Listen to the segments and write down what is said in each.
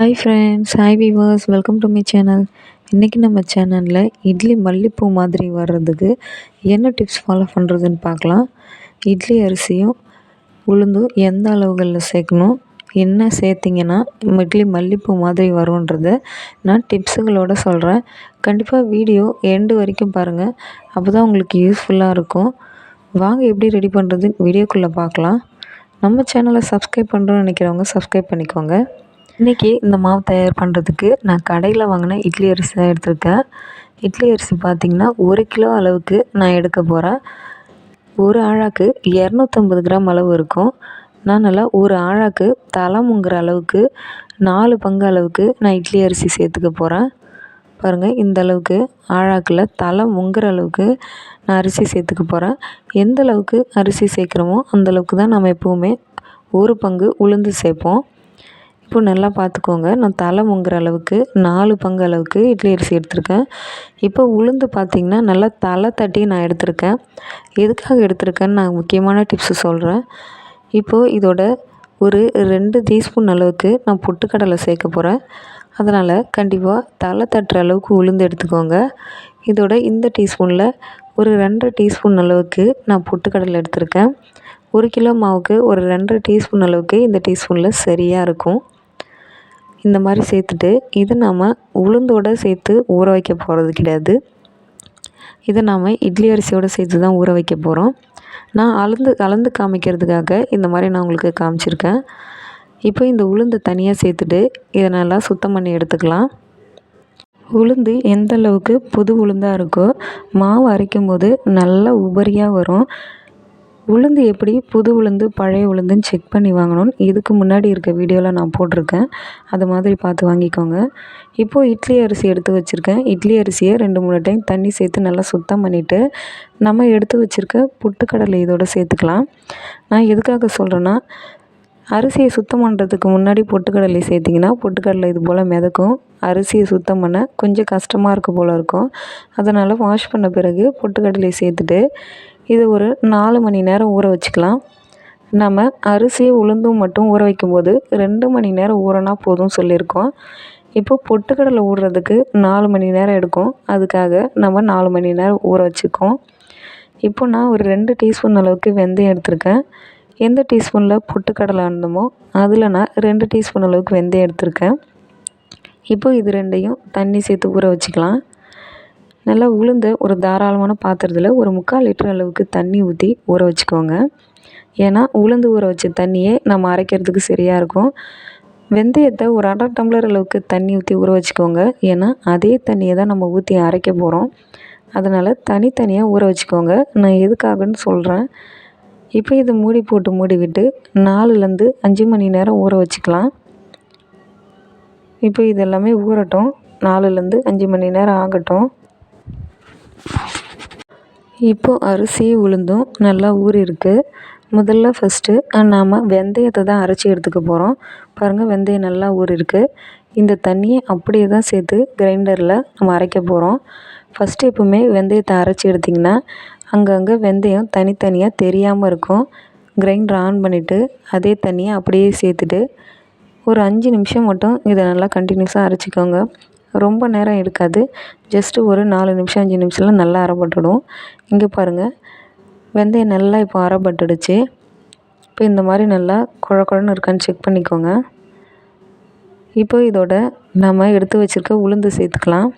Hi friends hi viewers welcome to my channel இன்றைக்கி நம்ம சேனலில் இட்லி மல்லிப்பூ மாதிரி வர்றதுக்கு என்ன டிப்ஸ் ஃபாலோ பண்ணுறதுன்னு பார்க்கலாம். இட்லி அரிசியும் உளுந்தும் எந்த அளவுகளில் சேர்க்கணும் என்ன சேர்த்திங்கன்னா இட்லி மல்லிப்பூ மாதிரி வரும்ன்றத நான் டிப்ஸுகளோடு சொல்கிறேன் கண்டிப்பாக வீடியோ எண்டு வரைக்கும் பாருங்கள் அப்போ தான் உங்களுக்கு யூஸ்ஃபுல்லாக இருக்கும். வாங்க எப்படி ரெடி பண்ணுறதுன்னு வீடியோக்குள்ளே பார்க்கலாம். நம்ம சேனலை சப்ஸ்கிரைப் பண்ணுறோன்னு நினைக்கிறவங்க சப்ஸ்கிரைப் பண்ணிக்கோங்க. இன்றைக்கி இந்த மாவு தயார் பண்ணுறதுக்கு நான் கடையில் வாங்கின இட்லி அரிசி தான் எடுத்திருக்கேன். இட்லி அரிசி பார்த்திங்கன்னா ஒரு கிலோ அளவுக்கு நான் எடுக்க போகிறேன் ஒரு ஆழாக்கு இரநூத்தம்பது கிராம் அளவு இருக்கும். நான் நல்லா ஒரு ஆழாக்கு தலை முங்குற அளவுக்கு நாலு பங்கு அளவுக்கு நான் இட்லி அரிசி சேர்த்துக்க போகிறேன் பாருங்கள் இந்த அளவுக்கு ஆழாக்கில் தலை முங்குற அளவுக்கு நான் அரிசி சேர்த்துக்க போகிறேன் எந்த அளவுக்கு அரிசி சேர்க்குறோமோ அந்தளவுக்கு தான் நம்ம எப்போவுமே ஒரு பங்கு உளுந்து சேர்ப்போம். உப்பு நல்லா பார்த்துக்கோங்க. நான் தலை முங்குற அளவுக்கு நாலு பங்கு அளவுக்கு இட்லி அரிசி எடுத்திருக்கேன். இப்போ உளுந்து பார்த்திங்கன்னா நல்லா தலை தட்டி நான் எடுத்திருக்கேன். எதுக்காக எடுத்திருக்கேன்னு நான் முக்கியமான டிப்ஸு சொல்கிறேன் இப்போது இதோட ஒரு ரெண்டு டீஸ்பூன் அளவுக்கு நான் பொட்டுக்கடலை சேர்க்க போகிறேன் அதனால் கண்டிப்பாக தலை தட்டுற அளவுக்கு உளுந்து எடுத்துக்கோங்க. இதோட இந்த டீஸ்பூனில் ஒரு ரெண்டரை டீஸ்பூன் அளவுக்கு நான் பொட்டுக்கடலை எடுத்திருக்கேன். ஒரு கிலோ மாவுக்கு ஒரு ரெண்டரை டீஸ்பூன் அளவுக்கு இந்த டீஸ்பூனில் சரியாக இருக்கும். இந்த மாதிரி சேர்த்துட்டு இதை நாம் உளுந்தோடு சேர்த்து ஊற வைக்க போகிறது கிடையாது. இதை நாம் இட்லி அரிசியோடு சேர்த்து தான் ஊற வைக்க போகிறோம் நான் அளந்து அளந்து காமிக்கிறதுக்காக இந்த மாதிரி நான் உங்களுக்கு காமிச்சிருக்கேன். இப்போ இந்த உளுந்து தனியாக சேர்த்துட்டு இதை நல்லா சுத்தம் பண்ணி எடுத்துக்கலாம். உளுந்து எந்த அளவுக்கு புது உளுந்தாக இருக்கோ மாவு அரைக்கும் போது நல்லா உபரியாக வரும். உளுந்து எப்படி? புது உளுந்து பழைய உளுந்துன்னு செக் பண்ணி வாங்கணும்னு இதுக்கு முன்னாடி இருக்க வீடியோவில் நான் போட்டிருக்கேன். அது மாதிரி பார்த்து வாங்கிக்கோங்க. இப்போது இட்லி அரிசி எடுத்து வச்சுருக்கேன். இட்லி அரிசியை ரெண்டு மூணு டைம் தண்ணி சேர்த்து நல்லா சுத்தம் பண்ணிவிட்டு நம்ம எடுத்து வச்சுருக்க புட்டுக்கடலை இதோடு சேர்த்துக்கலாம். நான் எதுக்காக சொல்கிறேன்னா அரிசியை சுத்தம் பண்ணுறதுக்கு முன்னாடி பொட்டுக்கடலை சேர்த்திங்கன்னா பொட்டுக்கடலை இது போல் மிதக்கும். அரிசியை சுத்தம் பண்ண கொஞ்சம் கஷ்டமாக இருக்க போல் இருக்கும். அதனால் வாஷ் பண்ண பிறகு பொட்டுக்கடலை சேர்த்துட்டு இது ஒரு நாலு மணி நேரம் ஊற வச்சுக்கலாம். நம்ம அரிசியை உளுந்தும் மட்டும் ஊற வைக்கும்போது ரெண்டு மணி நேரம் ஊறனா போதும் சொல்லியிருக்கோம். இப்போ பொட்டுக்கடலை ஊறுறதுக்கு நாலு மணி நேரம் எடுக்கும். அதுக்காக நம்ம நாலு மணி நேரம் ஊற வச்சுக்கோம். இப்போ நான் ஒரு ரெண்டு டீஸ்பூன் அளவுக்கு வெந்தயம் எடுத்திருக்கேன். எந்த டீஸ்பூனில் பொட்டுக்கடலை இருந்தமோ அதில் நான் ரெண்டு டீஸ்பூன் அளவுக்கு வெந்தயம் எடுத்திருக்கேன். இப்போ இது ரெண்டையும் தண்ணி சேர்த்து ஊற வச்சுக்கலாம். நல்லா உளுந்த ஒரு தாராளமான பாத்திரத்தில் ஒரு முக்கால் லிட்டர் அளவுக்கு தண்ணி ஊற்றி ஊற வச்சுக்கோங்க. ஏன்னா உளுந்து ஊற வச்ச தண்ணியே நம்ம அரைக்கிறதுக்கு சரியாக இருக்கும். வெந்தயத்தை ஒரு அரை டம்ளர் அளவுக்கு தண்ணி ஊற்றி ஊற வச்சுக்கோங்க. ஏன்னா அதே தண்ணியை தான் நம்ம ஊற்றி அரைக்க போகிறோம் அதனால் தனித்தனியாக ஊற வச்சுக்கோங்க. நான் எதுக்காகன்னு சொல்கிறேன் இப்போ இதை மூடி போட்டு மூடி விட்டு நாலுலேருந்து அஞ்சு மணி நேரம் ஊற வச்சுக்கலாம். இப்போ இதெல்லாமே ஊறட்டும். நாலுலேருந்து அஞ்சு மணி நேரம் ஆகட்டும். இப்போது அரிசி உளுந்தும் நல்லா ஊறியிருக்கு. முதல்ல ஃபஸ்ட்டு நாம் வெந்தயத்தை தான் அரைச்சி எடுத்துக்க போகிறோம் பாருங்கள் வெந்தயம் நல்லா ஊறியிருக்கு. இந்த தண்ணியை அப்படியே தான் சேர்த்து கிரைண்டரில் நம்ம அரைக்க போகிறோம் ஃபஸ்ட்டு எப்போவுமே வெந்தயத்தை அரைச்சி எடுத்திங்கன்னா அங்கங்கே வெந்தயம் தனித்தனியாக தெரியாமல் இருக்கும். கிரைண்டர் ஆன் பண்ணிவிட்டு அதே தண்ணியை அப்படியே சேர்த்துட்டு ஒரு அஞ்சு நிமிஷம் மட்டும் இதை நல்லா கண்டினியூஸாக அரைச்சிக்கோங்க. ரொம்ப நேரம் எடுக்காது. ஜஸ்ட்டு ஒரு நாலு நிமிஷம் அஞ்சு நிமிஷம்லாம் நல்லா அரைப்பட்டுடும் இங்கே பாருங்கள் வெந்தயம் நல்லா இப்போ அரைப்பட்டுடுச்சு இப்போ இந்த மாதிரி நல்லா குழ குழன்னு இருக்கான்னு செக் பண்ணிக்கோங்க. இப்போ இதோட நம்ம எடுத்து வச்சுருக்க உளுந்து சேர்த்துக்கலாம்.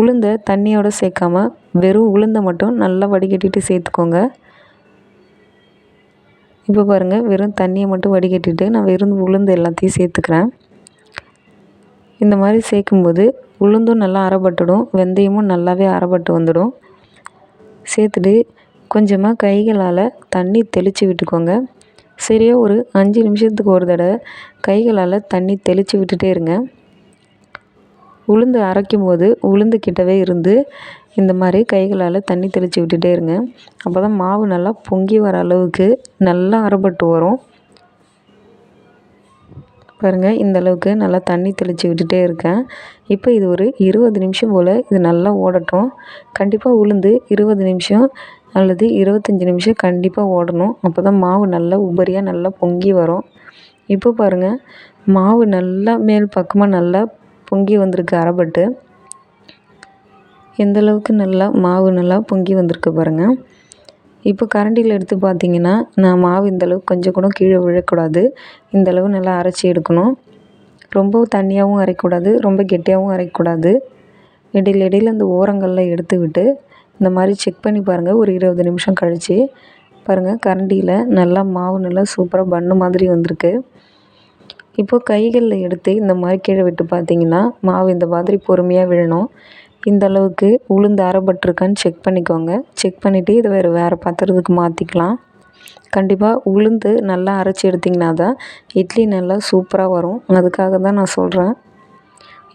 உளுந்தை தண்ணியோடு சேர்க்காம வெறும் உளுந்தை மட்டும் நல்லா வடிகட்டிட்டு சேர்த்துக்கோங்க. இப்போ பாருங்கள் வெறும் தண்ணியை மட்டும் வடிகட்டிட்டு நான் வெறும் உளுந்து எல்லாத்தையும் சேர்த்துக்கிறேன். இந்த மாதிரி சேர்க்கும்போது உளுந்தும் நல்லா அரைப்பட்டுடும் வெந்தயமும் நல்லாவே அரைப்பட்டு வந்துடும். சேர்த்துட்டு கொஞ்சமாக கைகளால் தண்ணி தெளித்து விட்டுக்கோங்க. சரியாக ஒரு அஞ்சு நிமிஷத்துக்கு ஒரு தடவை கைகளால் தண்ணி தெளித்து விட்டுட்டே இருங்க. உளுந்து அரைக்கும் போது உளுந்து கிட்டவே இருந்து இந்த மாதிரி கைகளால் தண்ணி தெளித்து விட்டுட்டே இருங்க. அப்போ தான் மாவு நல்லா பொங்கி வர அளவுக்கு நல்லா அரைப்பட்டு வரும். பாருங்கள் இந்தளவுக்கு நல்லா தண்ணி தெளித்து விட்டுட்டே இருக்கேன். இப்போ இது ஒரு இருபது நிமிஷம் போல் இது நல்லா ஓடட்டும். கண்டிப்பாக உளுந்து இருபது நிமிஷம் அல்லது இருபத்தஞ்சி நிமிஷம் கண்டிப்பாக ஓடணும். அப்போ தான் மாவு நல்லா உபரியாக நல்லா பொங்கி வரும். இப்போ பாருங்கள் மாவு நல்லா மேல் பக்கமாக நல்லா பொங்கி வந்திருக்கு அரைப்பட்டு எந்தளவுக்கு நல்லா மாவு நல்லா பொங்கி வந்திருக்கு பாருங்கள் இப்போ கரண்டியில் எடுத்து பார்த்தீங்கன்னா நான் மாவு இந்தளவுக்கு கொஞ்சம் கூட கீழே விழக்கூடாது. இந்தளவு நல்லா அரைச்சி எடுக்கணும். ரொம்ப தண்ணியாகவும் அரைக்கக்கூடாது ரொம்ப கெட்டியாகவும் அரைக்கக்கூடாது. இடையில இடையில அந்த ஓரங்களில் எடுத்து விட்டு இந்த மாதிரி செக் பண்ணி பாருங்கள் ஒரு இருபது நிமிஷம் கழித்து பாருங்கள் கரண்டியில் நல்லா மாவு நல்லா சூப்பராக பன்னு மாதிரி வந்திருக்கு. இப்போது கைகளில் எடுத்து இந்த மாதிரி கீழே விட்டு பார்த்தீங்கன்னா மாவு இந்த மாதிரி பொறுமையாக விழணும். இந்த அளவுக்கு உளுந்து அரைப்பட்டிருக்கான்னு செக் பண்ணிக்கோங்க. செக் பண்ணிவிட்டு இதை வேறு வேறு பாத்திரத்துக்கு மாற்றிக்கலாம் கண்டிப்பாக உளுந்து நல்லா அரைச்சி எடுத்திங்கன்னா தான் இட்லி நல்லா சூப்பராக வரும். அதுக்காக தான் நான் சொல்கிறேன்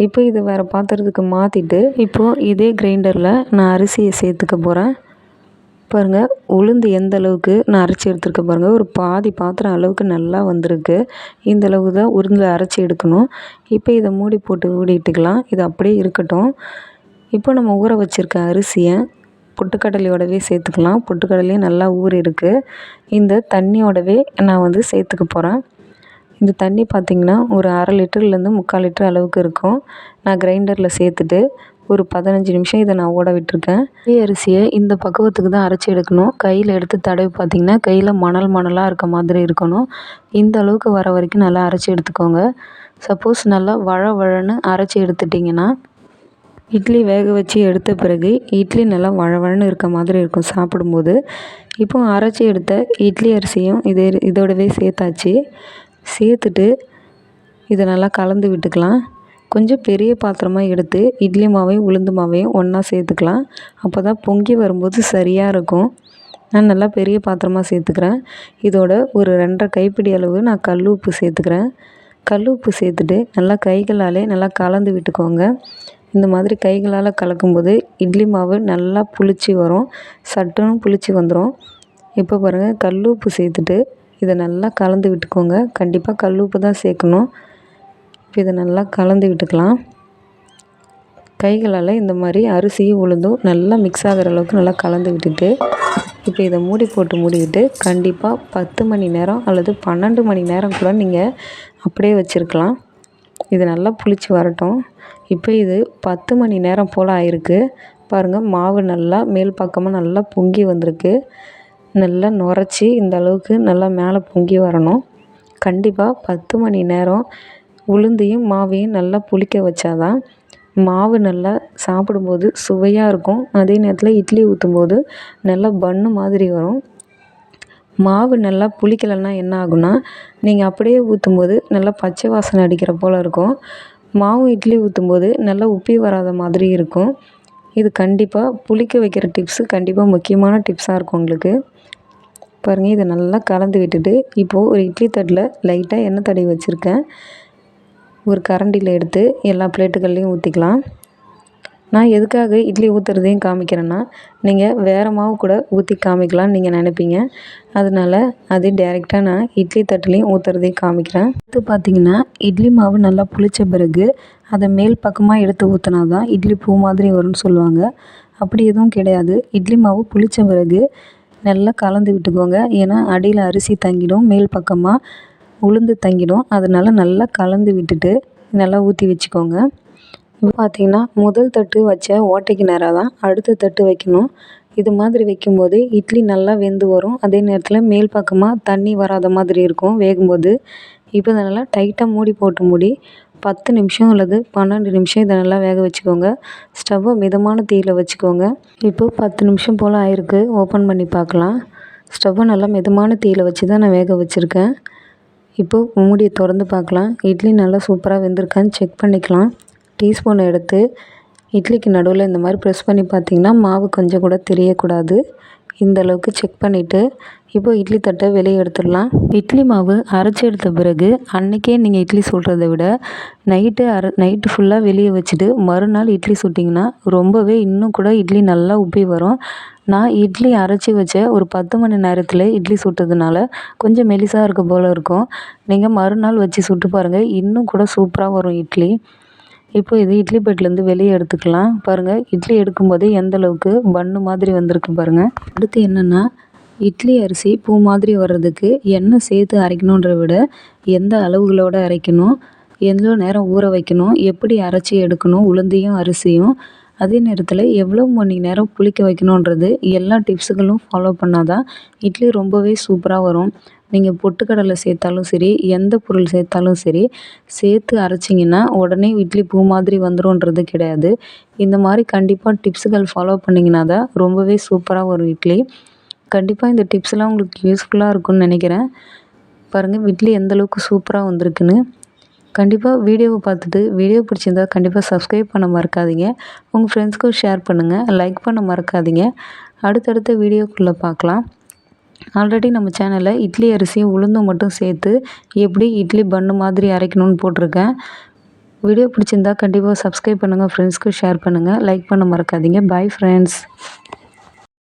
இப்போ இது வேறு பாத்திரத்துக்கு மாற்றிட்டு இப்போது இதே கிரைண்டரில் நான் அரிசியை சேர்த்துக்க போகிறேன் பாருங்கள் உளுந்து எந்த அளவுக்கு நான் அரைச்சி எடுத்துருக்க பாருங்கள் ஒரு பாதி பாத்திரம் அளவுக்கு நல்லா வந்திருக்கு. இந்த அளவுக்கு தான் உளுந்து அரைச்சி எடுக்கணும். இப்போ இதை மூடி போட்டு ஊடிட்டுக்கலாம் இது அப்படியே இருக்கட்டும். இப்போ நம்ம ஊற வச்சுருக்க அரிசியை பொட்டுக்கடலையோடவே சேர்த்துக்கலாம். பொட்டுக்கடலையும் நல்லா ஊறி இருக்குது இந்த தண்ணியோடவே நான் வந்து சேர்த்துக்க போகிறேன் இந்த தண்ணி பார்த்திங்கன்னா ஒரு அரை லிட்டர்லேருந்து முக்கால் லிட்டர் அளவுக்கு இருக்கும். நான் கிரைண்டரில் சேர்த்துட்டு ஒரு பதினஞ்சு நிமிஷம் இதை நான் ஓட விட்டுருக்கேன். இதே அரிசியை இந்த பக்குவத்துக்கு தான் அரைச்சி எடுக்கணும். கையில் எடுத்து தடவி பார்த்திங்கன்னா கையில் மணல் மணலாக இருக்க மாதிரி இருக்கணும். இந்த அளவுக்கு வர வரைக்கும் நல்லா அரைச்சி எடுத்துக்கோங்க. சப்போஸ் நல்லா வழ வழன்னு அரைச்சி எடுத்துட்டிங்கன்னா இட்லி வேக வச்சு எடுத்த பிறகு இட்லி நல்லா வழவழன்னு இருக்க மாதிரி இருக்கும் சாப்பிடும்போது. இப்போ அரைச்சி எடுத்த இட்லி அரிசியும் இதே இதோடவே சேர்த்தாச்சு. சேர்த்துட்டு இதை நல்லா கலந்து விட்டுக்கலாம். கொஞ்சம் பெரிய பாத்திரமாக எடுத்து இட்லி மாவையும் உளுந்து மாவையும் ஒன்றா சேர்த்துக்கலாம். அப்போ தான் பொங்கி வரும்போது சரியாக இருக்கும். நான் நல்லா பெரிய பாத்திரமாக சேர்த்துக்கிறேன். இதோட ஒரு ரெண்டரை கைப்பிடி அளவு நான் கல் உப்பு சேர்த்துக்கிறேன். கல் உப்பு சேர்த்துட்டு நல்லா கைகளாலே நல்லா கலந்து விட்டுக்கோங்க. இந்த மாதிரி கைகளால் கலக்கும்போது இட்லி மாவு நல்லா புளிச்சு வரும். சட்டுன்னு புளிச்சு வந்துடும் இப்போ பாருங்கள் கல் உப்பு சேர்த்துட்டு இதை நல்லா கலந்து விட்டுக்கோங்க. கண்டிப்பாக கல் உப்பு தான் சேர்க்கணும். இப்போ இதை நல்லா கலந்து விட்டுக்கலாம். கைகளால் இந்த மாதிரி அரிசியும் உளுந்தும் நல்லா மிக்ஸ் ஆகிற அளவுக்கு நல்லா கலந்து விட்டுட்டு இப்போ இதை மூடி போட்டு மூடிக்கிட்டு கண்டிப்பாக பத்து மணி நேரம் அல்லது பன்னெண்டு மணி நேரம் கூட நீங்கள் அப்படியே வச்சுருக்கலாம். இது நல்லா புளிச்சு வரட்டும். இப்போ இது பத்து மணி நேரம் போல் ஆயிருக்கு. பாருங்கள் மாவு நல்லா மேல் பக்கமாக நல்லா பொங்கி வந்திருக்கு. நல்லா நுரைச்சி இந்த அளவுக்கு நல்லா மேலே பொங்கி வரணும். கண்டிப்பாக பத்து மணி நேரம் உளுந்தையும் மாவையும் நல்லா புளிக்க வச்சாதான் மாவு நல்லா சாப்பிடும்போது சுவையாக இருக்கும். அதே நேரத்தில் இட்லி ஊற்றும்போது நல்லா பன்னு மாதிரி வரும். மாவு நல்லா புளிக்கலைன்னா என்ன ஆகும்னா நீங்கள் அப்படியே ஊற்றும்போது நல்லா பச்சை வாசனை அடிக்கிற போல் இருக்கும். மாவு இட்லி ஊற்றும்போது நல்லா உப்பி வராத மாதிரி இருக்கும். இது கண்டிப்பாக புளிக்க வைக்கிற டிப்ஸு கண்டிப்பாக முக்கியமான டிப்ஸாக இருக்கும் உங்களுக்கு. பாருங்கள் இதை நல்லா கலந்து விட்டுட்டு இப்போது ஒரு இட்லி தட்டில் லைட்டாக எண்ணெய் தடவி வச்சுருக்கேன். ஒரு கரண்டியில் எடுத்து எல்லா பிளேட்டுகள்லேயும் ஊற்றிக்கலாம் நான் எதுக்காக இட்லி ஊற்றுறதையும் காமிக்கிறேன்னா நீங்கள் வேறு மாவு கூட ஊற்றி காமிக்கலாம்னு நீங்கள் நினைப்பீங்க. அதனால அது டேரெக்டாக நான் இட்லி தட்டுலேயும் ஊற்றுறதையும் காமிக்கிறேன். அடுத்து பார்த்தீங்கன்னா இட்லி மாவு நல்லா புளித்த பிறகு அதை மேல் பக்கமாக எடுத்து ஊற்றினா தான் இட்லி பூ மாதிரி வரும்னு சொல்லுவாங்க. அப்படி எதுவும் கிடையாது. இட்லி மாவு புளித்த பிறகு நல்லா கலந்து விட்டுக்கோங்க. ஏன்னா அடியில் அரிசி தங்கிடும் மேல் பக்கமாக உளுந்து தங்கிடும். அதனால் நல்லா கலந்து விட்டுட்டு நல்லா ஊற்றி வச்சுக்கோங்க. இப்போ பார்த்தீங்கன்னா முதல் தட்டு வச்ச ஓட்டைக்கு நேராக தான் அடுத்த தட்டு வைக்கணும். இது மாதிரி வைக்கும்போது இட்லி நல்லா வெந்து வரும். அதே நேரத்தில் மேல் பக்கமாக தண்ணி வராத மாதிரி இருக்கும் வேகும்போது. இப்போ இதை நல்லா டைட்டாக மூடி போட்டு மூடி பத்து நிமிஷம் அல்லது பன்னெண்டு நிமிஷம் இதை நல்லா வேக வச்சுக்கோங்க. ஸ்டவ்வை மிதமான தீயில் வச்சுக்கோங்க. இப்போ பத்து நிமிஷம் போல் ஆயிருக்கு. ஓப்பன் பண்ணி பார்க்கலாம். ஸ்டவ்வை நல்லா மிதமான தீயில் வச்சு தான் நான் வேக வச்சுருக்கேன். இப்போது மூடியை திறந்து பார்க்கலாம். இட்லி நல்லா சூப்பராக வெந்திருக்கான்னு செக் பண்ணிக்கலாம். டீஸ்பூன் எடுத்து இட்லிக்கு நடுவில் இந்த மாதிரி ப்ரெஸ் பண்ணி பார்த்தீங்கன்னா மாவு கொஞ்சம் கூட தெரியக்கூடாது. இந்த அளவுக்கு செக் பண்ணிவிட்டு இப்போ இட்லி தட்டை வெளியே எடுத்துடலாம். இட்லி மாவு அரைச்சி எடுத்த பிறகு அன்றைக்கே நீங்கள் இட்லி சுடுறத விட நைட்டு அரை நைட்டு ஃபுல்லாக வெளியே வச்சுட்டு மறுநாள் இட்லி சுட்டிங்கன்னா ரொம்பவே இன்னும் கூட இட்லி நல்லா உப்பி வரும். நான் இட்லி அரைச்சி வச்ச ஒரு பத்து மணி நேரத்தில் இட்லி சுட்டதுனால கொஞ்சம் மெலிசாக இருக்க போல் இருக்கும். நீங்கள் மறுநாள் வச்சு சுட்டு பாருங்கள் இன்னும் கூட சூப்பராக வரும் இட்லி. இப்போ இது இட்லி பெட்டிலேருந்து வெளியே எடுத்துக்கலாம். பாருங்கள் இட்லி எடுக்கும்போது எந்த அளவுக்கு பன்னு மாதிரி வந்திருக்கு பாருங்கள் அடுத்து என்னென்னா இட்லி அரிசி பூ மாதிரி வர்றதுக்கு எண்ணெய் சேர்த்து அரைக்கணுன்றத விட எந்த அளவுகளோடு அரைக்கணும் எவ்வளோ நேரம் ஊற வைக்கணும் எப்படி அரைச்சி எடுக்கணும் உளுந்தையும் அரிசியும் அதே நேரத்தில் எவ்வளோ மணி நேரம் புளிக்க வைக்கணுன்றது எல்லா டிப்ஸுகளும் ஃபாலோ பண்ணால் தான் இட்லி ரொம்பவே சூப்பராக வரும். நீங்கள் பொட்டுக்கடலை சேர்த்தாலும் சரி எந்த பொருள் சேர்த்தாலும் சரி சேர்த்து அரைச்சிங்கன்னா உடனே இட்லி பூ மாதிரி வந்துடும்ன்றது கிடையாது. இந்த மாதிரி கண்டிப்பாக டிப்ஸுகள் ஃபாலோ பண்ணிங்கன்னா தான் ரொம்பவே சூப்பராக வரும் இட்லி. கண்டிப்பாக இந்த டிப்ஸ்லாம் உங்களுக்கு யூஸ்ஃபுல்லாக இருக்கும்னு நினைக்கிறேன். பாருங்கள் இட்லி எந்தளவுக்கு சூப்பராக வந்திருக்குன்னு. கண்டிப்பாக வீடியோவை பார்த்துட்டு வீடியோ பிடிச்சிருந்தா கண்டிப்பாக சப்ஸ்கிரைப் பண்ண மறக்காதீங்க. உங்கள் ஃப்ரெண்ட்ஸ்க்கும் ஷேர் பண்ணுங்கள் லைக் பண்ண மறக்காதீங்க. அடுத்தடுத்த வீடியோக்குள்ளே பார்க்கலாம். ஆல்ரெடி நம்ம சேனலில் இட்லி அரிசியும் உளுந்தும் மட்டும் சேர்த்து எப்படி இட்லி பன்னு மாதிரி அரைக்கணும்னு போட்டிருக்கேன். வீடியோ பிடிச்சிருந்தா கண்டிப்பாக சப்ஸ்கிரைப் பண்ணுங்கள் ஃப்ரெண்ட்ஸ்க்கு ஷேர் பண்ணுங்கள் லைக் பண்ண மறக்காதீங்க. Bye friends